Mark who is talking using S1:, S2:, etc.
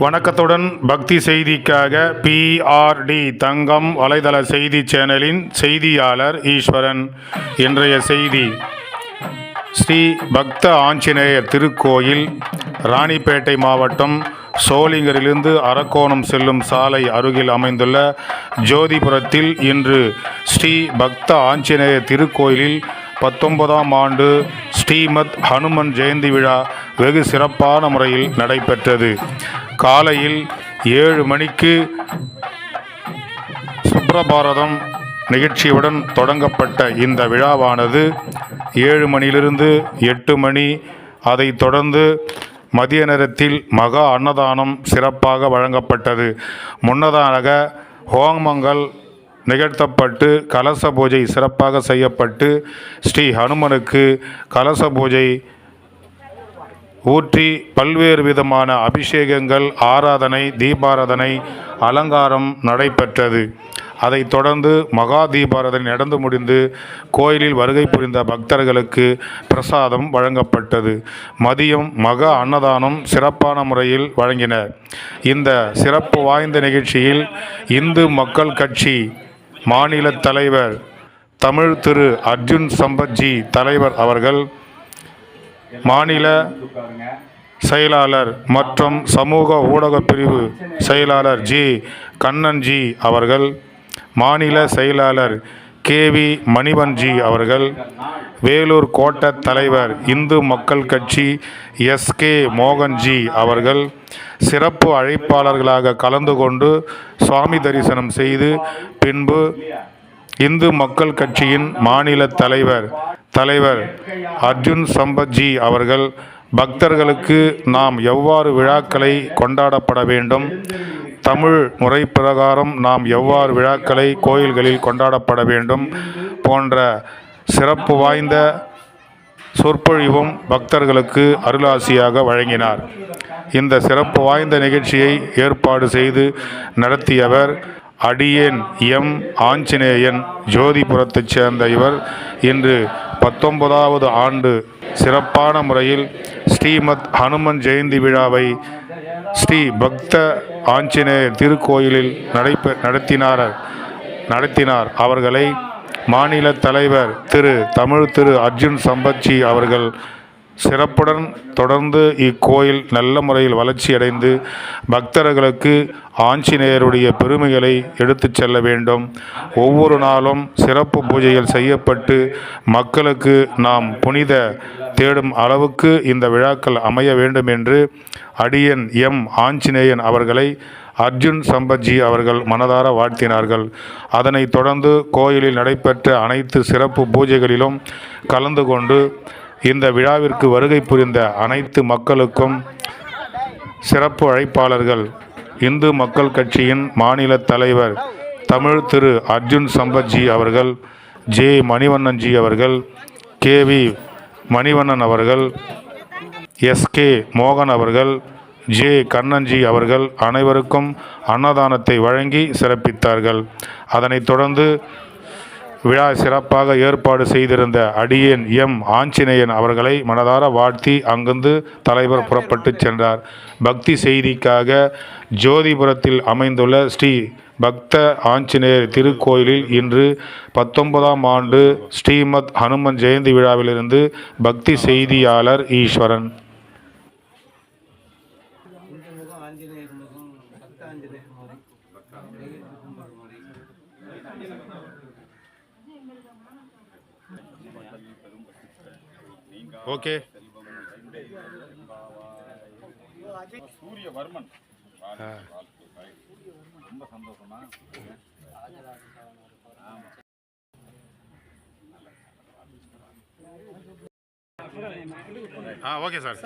S1: வணக்கத்துடன் பக்தி செய்திக்காக பிஆர்டி தங்கம் வலைதள செய்தி சேனலின் செய்தியாளர் ஈஸ்வரன். இன்றைய செய்தி ஸ்ரீ பக்த ஆஞ்சநேயர் திருக்கோயில் ராணிப்பேட்டை மாவட்டம் சோளிங்கரிலிருந்து அரக்கோணம் செல்லும் சாலை அருகில் அமைந்துள்ள ஜோதிபுரத்தில் இன்று ஸ்ரீ பக்த ஆஞ்சநேயர் திருக்கோயிலில் பத்தொன்பதாம் ஆண்டு ஸ்ரீமத் ஹனுமன் ஜெயந்தி விழா வெகு சிறப்பான முறையில் நடைபெற்றது. காலையில் ஏழு மணிக்கு சுப்ரபாரதம் நிகழ்ச்சியுடன் தொடங்கப்பட்ட இந்த விழாவானது ஏழு மணியிலிருந்து எட்டு மணி அதை தொடர்ந்து மதிய நேரத்தில் மகா அன்னதானம் சிறப்பாக வழங்கப்பட்டது. முன்னதாக ஹோமங்கள் நிகழ்த்தப்பட்டு கலச பூஜை சிறப்பாக செய்யப்பட்டு ஸ்ரீ ஹனுமனுக்கு கலச பூஜை ஊற்றி பல்வேறு விதமான அபிஷேகங்கள் ஆராதனை தீபாராதனை அலங்காரம் நடைபெற்றது. அதைத் தொடர்ந்து மகா தீபாராதனை நடந்து முடிந்து கோயிலில் வருகை புரிந்த பக்தர்களுக்கு பிரசாதம் வழங்கப்பட்டது. மதியம் மகா அன்னதானம் சிறப்பான முறையில் வழங்கினர் இந்த சிறப்பு வாய்ந்த நிகழ்ச்சியில் இந்து மக்கள் கட்சி மாநில தலைவர் தமிழ் திரு அர்ஜுன் சம்பத்ஜி தலைவர் அவர்கள் மாநில செயலாளர் மற்றும் சமூக ஊடக பிரிவு செயலாளர் ஜி. கண்ணன்ஜி அவர்கள் மாநில செயலாளர் கேவி மணிவன்ஜி அவர்கள் வேலூர் கோட்ட தலைவர் இந்து மக்கள் கட்சி எஸ். கே. மோகன்ஜி அவர்கள் சிறப்பு அழைப்பாளர்களாக கலந்து கொண்டு சுவாமி தரிசனம் செய்து பின்பு இந்து மக்கள் கட்சியின் மாநில தலைவர் தலைவர் அர்ஜுன் சம்பத்ஜி அவர்கள் பக்தர்களுக்கு நாம் எவ்வாறு விழாக்களை கொண்டாடப்பட வேண்டும்? தமிழ் முறை பிரகாரம் நாம் எவ்வாறு விழாக்களை கோயில்களில் கொண்டாடப்பட வேண்டும்? போன்ற சிறப்பு வாய்ந்த சொற்பொழிவும் பக்தர்களுக்கு அருளாசியாக வழங்கினார். இந்த சிறப்பு வாய்ந்த நிகழ்ச்சியை ஏற்பாடு செய்து நடத்தியவர் அடியேன் எம். ஆஞ்சநேயன் ஜோதிபுரத்தைச் சேர்ந்த இவர். இன்று பத்தொன்பதாவது ஆண்டு சிறப்பான முறையில் ஸ்ரீமத் ஹனுமன் ஜெயந்தி விழாவை ஸ்ரீ பக்த ஆஞ்சநேயர் திருக்கோயிலில் நடைபெ நடத்தினார் நடத்தினார். அவர்களை மாநில தலைவர் திரு தமிழ் திரு அர்ஜுன் சம்பத்ஜி அவர்கள் சிறப்புடன் தொடர்ந்து இக்கோயில் நல்ல முறையில் வளர்ச்சியடைந்து பக்தர்களுக்கு ஆஞ்சநேயருடைய பெருமைகளை எடுத்துச் செல்ல வேண்டும். ஒவ்வொரு நாளும் சிறப்பு பூஜைகள் செய்யப்பட்டு மக்களுக்கு நாம் புனித தேடும் அளவுக்கு இந்த விழாக்கள் அமைய வேண்டும் என்று அடியன் எம். ஆஞ்சநேயன் அவர்களை அர்ஜுன் சம்பத்ஜி அவர்கள் மனதார வாழ்த்தினார்கள். அதனைத் தொடர்ந்து கோயிலில் நடைபெற்ற அனைத்து சிறப்பு பூஜைகளிலும் கலந்து கொண்டு இந்த விழாவிற்கு வருகை புரிந்த அனைத்து மக்களுக்கும் சிறப்பு அழைப்பாளர்கள் இந்து மக்கள் கட்சியின் மாநில தலைவர் தமிழ் திரு அர்ஜுன் சம்பத்ஜி அவர்கள் ஜே மணிவண்ணன்ஜி அவர்கள் கேவி மணிவண்ணன் அவர்கள் எஸ்கே மோகன் அவர்கள் ஜே கண்ணன்ஜி அவர்கள் அனைவருக்கும் அன்னதானத்தை வழங்கி சிறப்பித்தார்கள். அதனைத் தொடர்ந்து விழா சிறப்பாக ஏற்பாடு செய்திருந்த அடியேன் எம். ஆஞ்சநேயன் அவர்களை மனதார வாழ்த்தி அங்கிருந்து தலைவர் புறப்பட்டுச் சென்றார். பக்தி செய்திக்காக ஜோதிபுரத்தில் அமைந்துள்ள ஸ்ரீ பக்த ஆஞ்சநேயர் திருக்கோயிலில் இன்று பத்தொன்பதாம் ஆண்டு ஸ்ரீமத் ஹனுமன் ஜெயந்தி விழாவிலிருந்து பக்தி செய்தியாளர் ஈஸ்வரன். ஓகே.
S2: சூரியவர்மன். ரொம்ப சந்தோஷமா?
S1: ஆ ஓகே சார்.